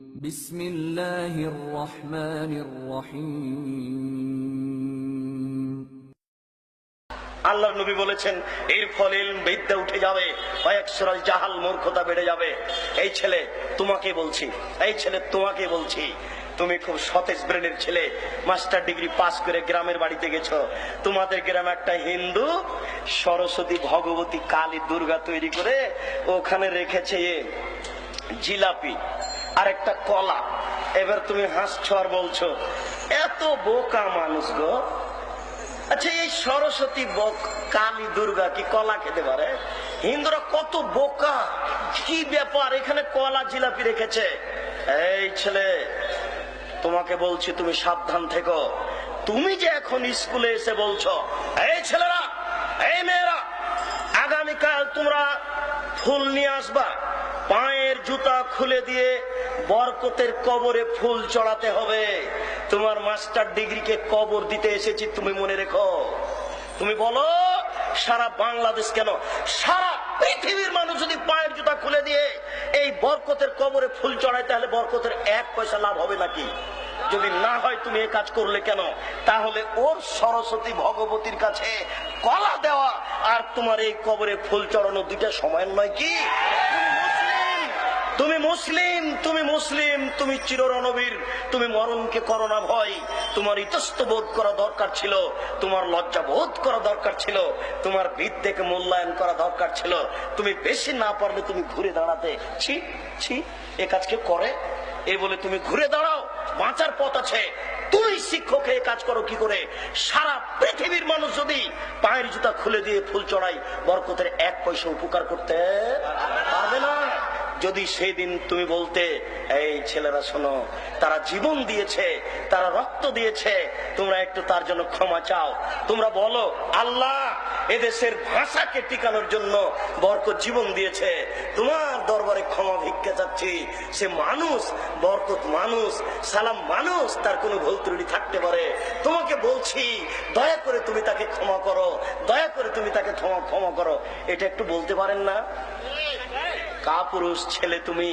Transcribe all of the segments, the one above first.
বিসমিল্লাহির আল্লাহ নবী বলেছেন, এর ফলে বিদ্যা উঠে যাবে জাহাল মূর্খতা বেড়ে যাবে। এই ছেলে তোমাকে বলছি, এই ছেলে তোমাকে বলছি, তুমি খুব সতেজ ব্রেনের ছেলে, মাস্টার ডিগ্রি পাস করে গ্রামের বাড়িতে গেছো। তোমাদের গ্রামে একটা হিন্দু, সরস্বতী ভগবতী কালী দুর্গা তৈরি করে ওখানে রেখেছে জিলাপি। আর একটা কলা। এবার তুমি হাসছো আর বলছো, এত বোকা মানুষ গো। আচ্ছা এই সরস্বতী বক- কালী দুর্গা কি কলা খেতে পারে? হিন্দুরা কত বোকা, কি ব্যাপার? এখানে কলা জিলাপি রেখেছে। এই ছেলে, তোমাকে বলছি তুমি সাবধান থেকো। তুমি যে এখন স্কুলে এসে বলছো, এই ছেলেরা, এই মেয়েরা, আগামীকাল তোমরা ফুল নিয়ে আসবা। পায়ের জুতা খুলে দিয়ে বরকতের কবরে ফুল চড়াতে হবে। তোমার মাস্টার ডিগ্রিকে কবর দিতে এসেছি, তুমি মনে রেখো। তুমি বলো, সারা বাংলাদেশ কেন? সারা পৃথিবীর মানুষ যদি পায়ের জুতা খুলে দিয়ে এই বরকতের কবরে ফুল চড়ায়, তাহলে বরকতের এক পয়সা লাভ হবে নাকি? যদি না হয় তুমি এ কাজ করলে কেন? তাহলে ওর সরস্বতী ভগবতীর কাছে কলা দেওয়া আর তোমার এই কবরে ফুল চড়ানো দুইটা সমান নয় কি? তুমি মুসলিম তুমি মুসলিম, তুমি চিররণবীর, তুমি মরণকে করো না ভয়। তোমার ইতস্ত বোধ করা দরকার ছিল, তোমার লজ্জা বোধ করা দরকার ছিল, তোমার বিদ্যেকে মূল্যায়ন করা দরকার ছিল। তুমি বেশি না পারলে তুমি ঘুরে দাঁড়াতে। ছি ছি, এ কাজ কে করে? এ বলে তুমি ঘুরে দাঁড়াও, বাঁচার পথ আছে। তুমি শিক্ষক হয়ে কাজ করো কি করে? সারা পৃথিবীর মানুষ যদি পায়ের জুতা খুলে দিয়ে ফুল চড়াই বরকতের এক পয়সা উপকার করতে পারবে না। যদি সেই দিন তুমি বলতে, এই ছেলেরা, শোনো, তারা জীবন দিয়েছে, তারা রক্ত দিয়েছে, তোমরা একটু তার জন্য ক্ষমা চাও। তোমরা বলো, আল্লাহ এদেশের ভাষাকে টিকানোর জন্য বরকত জীবন দিয়েছে। তোমার দরবারে ক্ষমা ভিক্ষা চাচ্ছি। সে মানুষ, বরকত মানুষ, সালাম মানুষ, তার কোনো ভুল ত্রুটি থাকতে পারে। তোমাকে বলছি, দয়া করে তুমি তাকে ক্ষমা করো, দয়া করে তুমি তাকে ক্ষমা ক্ষমা করো। এটা একটু বলতে পারেন না? কাপুরুষ ছেলে তুমি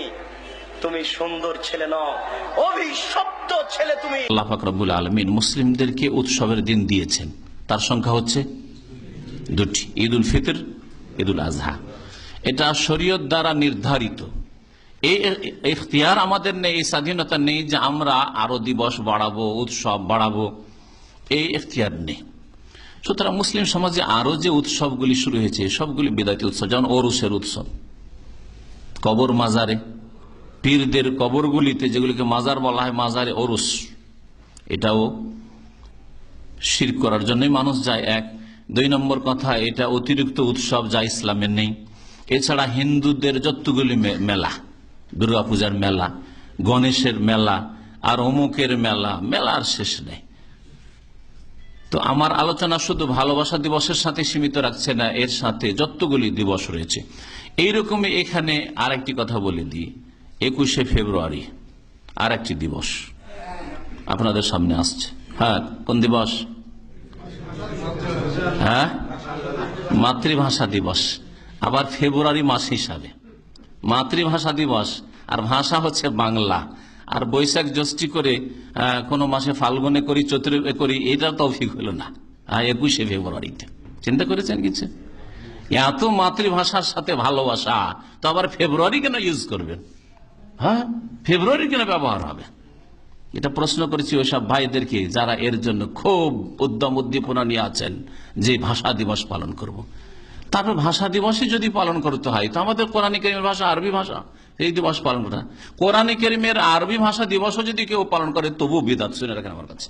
তুমি সুন্দর ছেলে নও, অভিশপ্ত ছেলে তুমি। আল্লাহ আলমিন মুসলিমদেরকে উৎসবের দিন দিয়েছেন। তার সংখ্যা হচ্ছে দুটি ঈদ উল ফিতর ঈদ উল আজহা এটা শরীয়ত দ্বারা নির্ধারিত। এই ইখতিয়ার আমাদের নেই, এই স্বাধীনতা নেই যে আমরা আরও দিবস বাড়াবো, উৎসব বাড়াবো। এই ইখতিয়ার নেই। সুতরাং মুসলিম সমাজে আরও যে উৎসবগুলি শুরু হয়েছে, সবগুলি বিদায়ী উৎসব, যেমন ওরুসের উৎসব। কবর মাজারে, পীরদের কবরগুলিতে যেগুলিকে মাজার বলা হয় মাজারে ওরুস, এটাও শির করার জন্যই মানুষ যায়। এক, দুই নম্বর কথা, এটা অতিরিক্ত উৎসব যা ইসলামের নেই। এছাড়া হিন্দুদের যতগুলি মেলা, দুর্গাপূজার মেলা, গণেশের মেলা, আর অমুকের মেলা, মেলার শেষ নেই। তো আমার আলোচনা শুধু ভালোবাসা দিবসের সাথে সীমিত রাখছে না, এর সাথে যতগুলি দিবস রয়েছে। এইরকমই এখানে আরেকটি কথা বলে দিই। একুশে ফেব্রুয়ারি আর একটি দিবস। আপনাদের সামনে আসছে। হ্যাঁ কোন দিবস? হ্যাঁ? মাতৃভাষা দিবস। আবার ফেব্রুয়ারি মাস হিসাবে। মাতৃভাষা দিবস। আর ভাষা হচ্ছে বাংলা। আর বৈশাখ জ্যৈষ্ঠী করে কোনো মাসে ফাল্গুনে করি চতুর্থে করি, এটা তৌফিক হলো না। একুশে ফেব্রুয়ারিতে। চিন্তা করেছেন কিছু? এত মাতৃভাষার সাথে ভালোবাসা, তো আবার ফেব্রুয়ারি কেন ইউজ করবেন? হ্যাঁ? ফেব্রুয়ারি কেন ব্যবহার হবে? এটা প্রশ্ন করেছি ওইসব ভাইদেরকে, যারা এর জন্য খুব উদ্যম উদ্দীপনা নিয়ে আছেন, যে ভাষা দিবস পালন করব। তারপর ভাষা দিবসই যদি পালন করতে হয়, তো আমাদের কোরআনী কেরিমের ভাষা আরবি ভাষা। এই দিবস পালন করা। কোরআনী কেরিমের আরবি ভাষা দিবসও যদি কেউ পালন করে তবু বিদাত শুনে রাখেন আমার কাছে।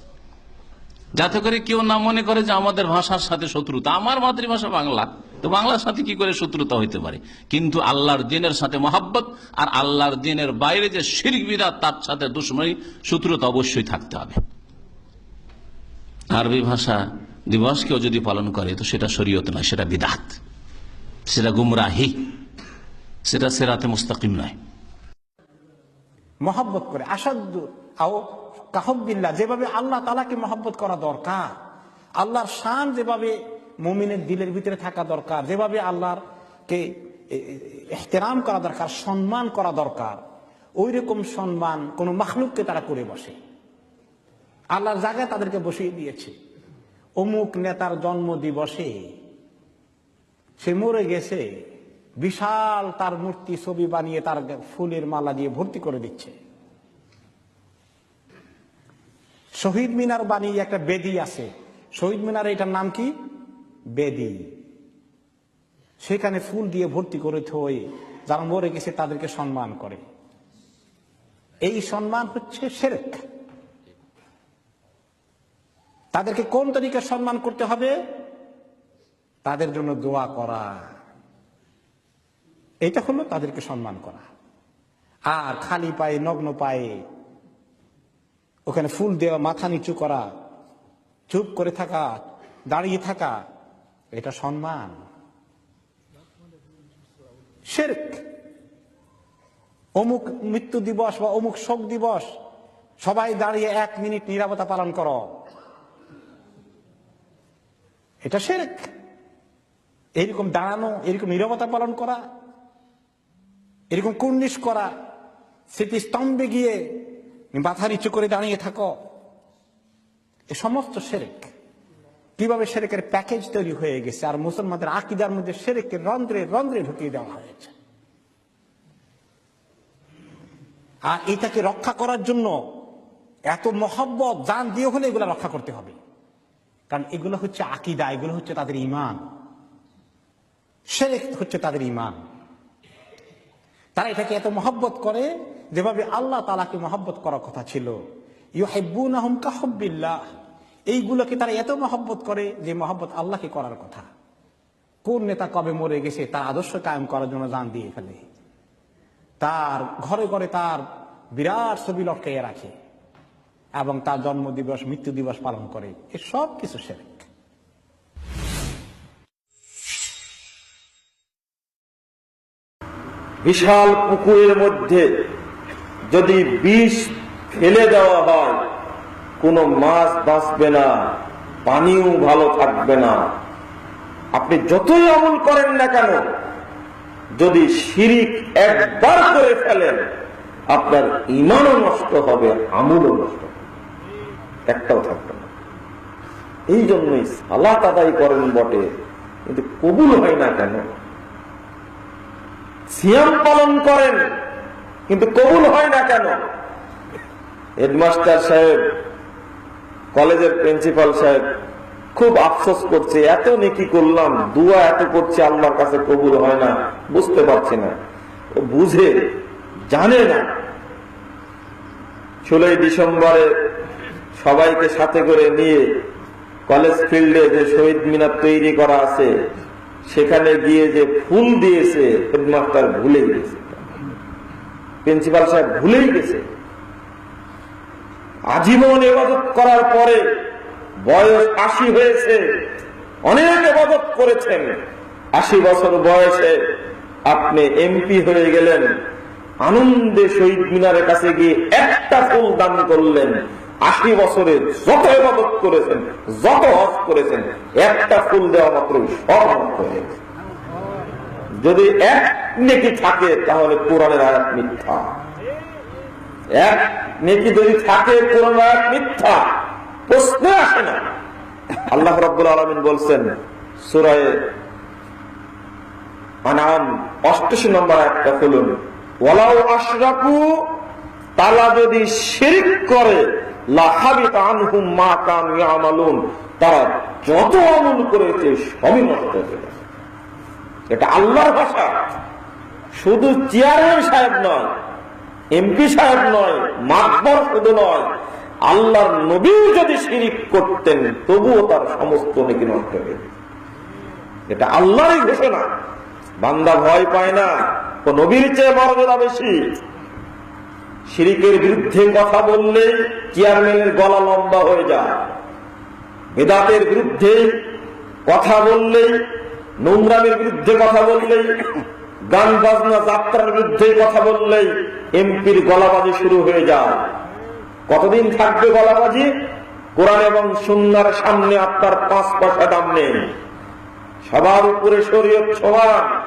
যাতে করে কেউ না মনে করে যে আমাদের ভাষার সাথে শত্রুতা। আমার মাতৃভাষা বাংলা। তো বাংলার সাথে কি করে শত্রুতা হইতে পারে? কিন্তু আল্লাহর দিনের সাথে মহাব্বত আর আল্লাহর দিনের বাইরে যে শিরিক বিদাত, তার সাথে দুশ্মনী, শত্রুতা অবশ্যই থাকতে হবে। আরবি ভাষা দিবস কেউ যদি পালন করে, তো সেটা শরীয়ত নয়, সেটা বিদাত। সেটা গুমরাহি। সেটা সেরাতে মুস্তাকিম নয়। মহব্বত করে, আসাদ্দ, আও কাহবিল্লা যেভাবে আল্লাহ তালাকে মহব্বত করা দরকার, আল্লাহর শান যেভাবে মুমিনের দিলের ভিতরে থাকা দরকার, যেভাবে আল্লাহর কে এহতেরাম করা দরকার, সম্মান করা দরকার ওই রকম সম্মান কোন মাখলুককে তারা করে বসে। আল্লাহর জায়গায় তাদেরকে বসিয়ে দিয়েছে। অমুক নেতার জন্ম দিবসে সে মরে গেছে। বিশাল তার মূর্তি ছবি বানিয়ে তার ফুলের মালা দিয়ে ভর্তি করে দিচ্ছে। শহীদ মিনার বানিয়ে একটা বেদি আছে। শহীদ মিনার এটার নাম কি? বেদি। সেখানে ফুল দিয়ে ভর্তি করে থই, যারা মরে গেছে তাদেরকে সম্মান করে। এই সম্মান হচ্ছে সেরেক তাদেরকে কোন তরিকে সম্মান করতে হবে? তাদের জন্য দোয়া করা। এটা হলো তাদেরকে সম্মান করা। আর খালি পায়ে, নগ্ন পায়ে, ওখানে ফুল দেওয়া, মাথা নিচু করা, চুপ করে থাকা, দাঁড়িয়ে থাকা, এটা সম্মান। অমুক মৃত্যু দিবস বা অমুক শোক দিবস, সবাই দাঁড়িয়ে এক মিনিট নিরাপত্তা পালন করো। এটা শেরেক। এরকম দাঁড়ানো, এরকম নিরবতা পালন করা এরকম কুর্নিশ করা স্মৃতিস্তম্ভে গিয়ে মাথা নিচু করে দাঁড়িয়ে থাকো। এ সমস্ত সেরেক কীভাবে সেরেকের প্যাকেজ তৈরি হয়ে গেছে আর মুসলমানদের আকিদার মধ্যে সেরেকের রন্ধ্রে রন্ধ্রে ঢুকিয়ে দেওয়া হয়েছে। আর এটাকে রক্ষা করার জন্য এত মহব্বত, জান দিয়ে হলে এগুলো রক্ষা করতে হবে। কারণ এগুলো হচ্ছে আকিদা, এগুলো হচ্ছে তাদের ইমান। সেরেক হচ্ছে তাদের ইমান। তারা এটাকে এত মহব্বত করে যেভাবে আল্লাহ তালাকে মহব্বত করার কথা ছিল। ইউহেব্বুন আহম কাহব্বিল্লাহ। এইগুলোকে তারা এত মহব্বত করে যে মহব্বত আল্লাহকে করার কথা। কোন নেতা কবে মরে গেছে তার আদর্শ কায়েম করার জন্য জান দিয়ে ফেলে। তার ঘরে ঘরে তার বিরাট ছবি লটকাইয়ে রাখে এবং তার জন্ম দিবস মৃত্যু দিবস পালন করে। এ সব কিছু সেরেক বিশাল পুকুরের মধ্যে যদি বিষ ফেলে দেওয়া হয়, কোনো মাছ বাঁচবে না, পানিও ভালো থাকবে না। আপনি যতই আমল করেন না কেন, যদি শিরিক একবার করে ফেলেন, আপনার ইমানও নষ্ট হবে, আমলও নষ্ট হবে। একটাও থাকবে না। এই জন্যই সালাত আদায় করেন বটে, কিন্তু কবুল হয় না কেন? সিয়াম পালন করেন, কিন্তু কবুল হয় না কেন? হেডমাস্টার সাহেব, কলেজের প্রিন্সিপাল সাহেব, খুব আফসোস করছে, এত নেকি করলাম, দুয়া এত করছে, আল্লাহর কাছে কবুল হয় না, বুঝতে পারছি না। বুঝে, জানে না। ষোলোই ডিসেম্বরে সবাইকে সাথে করে নিয়ে কলেজ ফিল্ডে যে শহীদ মিনার তৈরি করা আছে সেখানে গিয়ে যে ফুল দিয়েছে, হেডমাস্টার ভুলেই গেছে। প্রিন্সিপাল সাহেব ভুলেই গেছে। আজীবন এবাদত করার পরে বয়স আশি হয়েছে, অনেক এবাদত করেছেন। আশি বছর বয়সে আপনি এমপি হয়ে গেলেন, আনন্দে শহীদ মিনারের কাছে গিয়ে একটা ফুল দান করলেন। আশি বছরে যত এবাদত করেছেন, যত হজ করেছেন, একটা ফুল দেওয়া মাত্র সব হয়ে গেছে। যদি এক নেকি থাকে, তাহলে কোরআনের আয়াত মিথ্যা। এক নেকি যদি থাকে কোরআন আয়াত মিথ্যা। প্রশ্নে আসে না। আল্লাহ রব্বুল আলমিন বলছেন, সুরায় আনাম অষ্টাশি নম্বর একটা খুলুন। ওয়ালাউ আশরাকু তারা যদি শিরিক করে তারা যত আমল করেছে, সবই নষ্ট হয়ে গেছে। এটা আল্লাহর ভাষা। শুধু চেয়ারম্যান সাহেব নয়, এমপি সাহেব নয় শুধু নয়, আল্লাহর নবীও যদি শিরিক করতেন, তবুও তার সমস্ত নাকি নষ্ট হয়ে। এটা আল্লাহরই ঘোষণা। বান্দা ভয় পায় না নবীর চেয়ে মর্যাদা বেশি। শিরিকের বিরুদ্ধে কথা বললে চেয়ারম্যানের গলা লম্বা হয়ে যায়। বেদাতের বিরুদ্ধে কথা বললেই নোংরামের বিরুদ্ধে কথা বললেই গান বাজনা যাত্রার বিরুদ্ধে কথা বললেই এমপির গলাবাজি শুরু হয়ে যায়। কতদিন থাকবে গলাবাজি? কোরআন এবং সুন্নার সামনে আপনার পাঁচ পয়সা দাম নেই। সবার উপরে শরীয়ত সমান।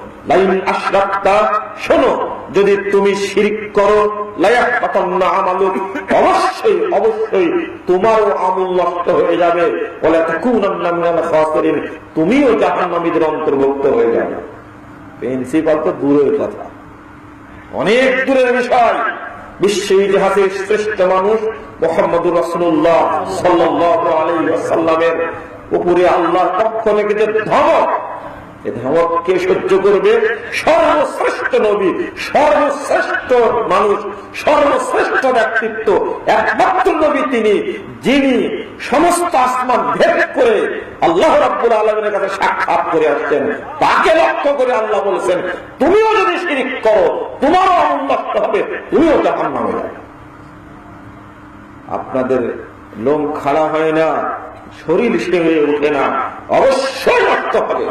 যদি তুমি শিরিক করো অবশ্যই অবশ্যই তোমারও আমল নষ্ট হয়ে যাবে। বলে তুমিও জাহান্নামীদের অন্তর্ভুক্ত হয়ে যাবে। প্রিন্সিপাল তো দূরের কথা। অনেক দূরের বিষয়। বিশ্ব ইতিহাসের শ্রেষ্ঠ মানুষ মোহাম্মদুর রসুল্লাহ সাল্লামের উপরে আল্লাহর পক্ষ থেকে ধমক সহ্য করবে? সর্বশ্রেষ্ঠ নবী, সর্বশ্রেষ্ঠ মানুষ, সর্বশ্রেষ্ঠ ব্যক্তিত্ব, একমাত্র নবী তিনি, যিনি সমস্ত আসমান ভেদ করে আল্লাহ রাব্বুল কাছে সাক্ষাৎ করে আসছেন। তাকে লক্ষ্য করে আল্লাহ বলেছেন, তুমিও যদি শিরিক করো, তোমারও হবে, তুমিও নামে আপনাদের লোম খাড়া হয় না, শরীর সে হয়ে ওঠে না, অবশ্যই নষ্ট হবে।